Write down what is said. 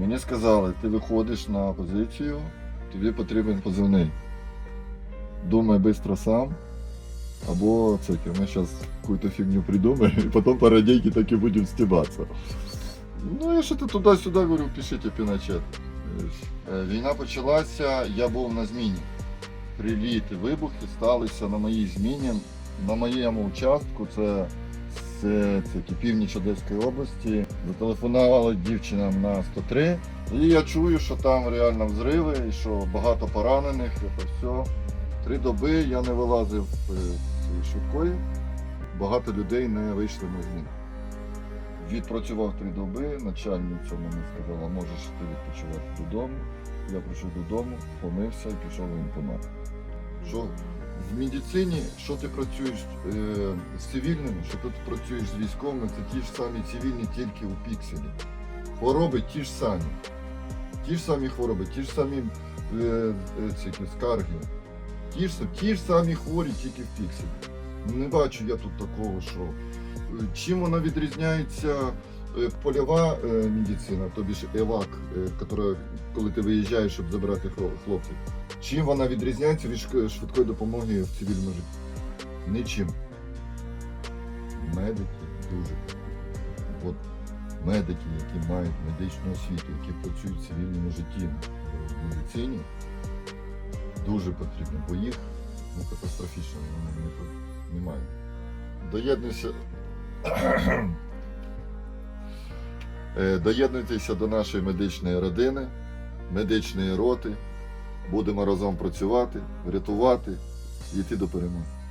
Мені сказали, ти виходиш на позицію, тобі потрібен позивний. Думай швидко сам. Або це, ми зараз какую-то фигню придумаем, и потом по радейке так и будем стебаться. Ну, я что-то туди-сюди говорю, пишіть піночет. Е, Війна почалася, я був на зміні. Приліти, вибухи сталися на моїй зміні, на моєму участку, це, це, це північ Одеської області. Зателефонувала дівчина на 103. І я чую, що там реально взриви, і що багато поранених, це все. Три доби я не вилазив е, з швидкої, багато людей не вийшли на зміну. Відпрацював три доби, начальниця мені сказала, можеш ти відпочивати додому. Я прийшов додому, помився і пішов в воєнкомат. Що в медицині, що ти працюєш е, з цивільними, що ти працюєш з військовими, це ті ж самі цивільні, тільки у пікселі. Хвороби ті ж самі. Ті ж самі хвороби, ті ж самі е, ці, скарги. Ті ж, ті ж самі хворі, тільки в пікселі. Не бачу я тут такого, що чим вона відрізняється польова медицина, тобі ж ЕВАК, коли ти виїжджаєш, щоб забрати хлопців. Чим вона відрізняється від швидкої допомоги в цивільному житті? Нічим. Медики дуже. От медики, які мають медичну освіту, які працюють в цивільному житті в медицині, дуже потрібно, бо їх ну, катастрофічно не- не- немає. Доєднуйся. Е, Доєднуйтеся до нашої медичної родини, медичної роти. Будемо разом працювати, рятувати і йти до перемоги.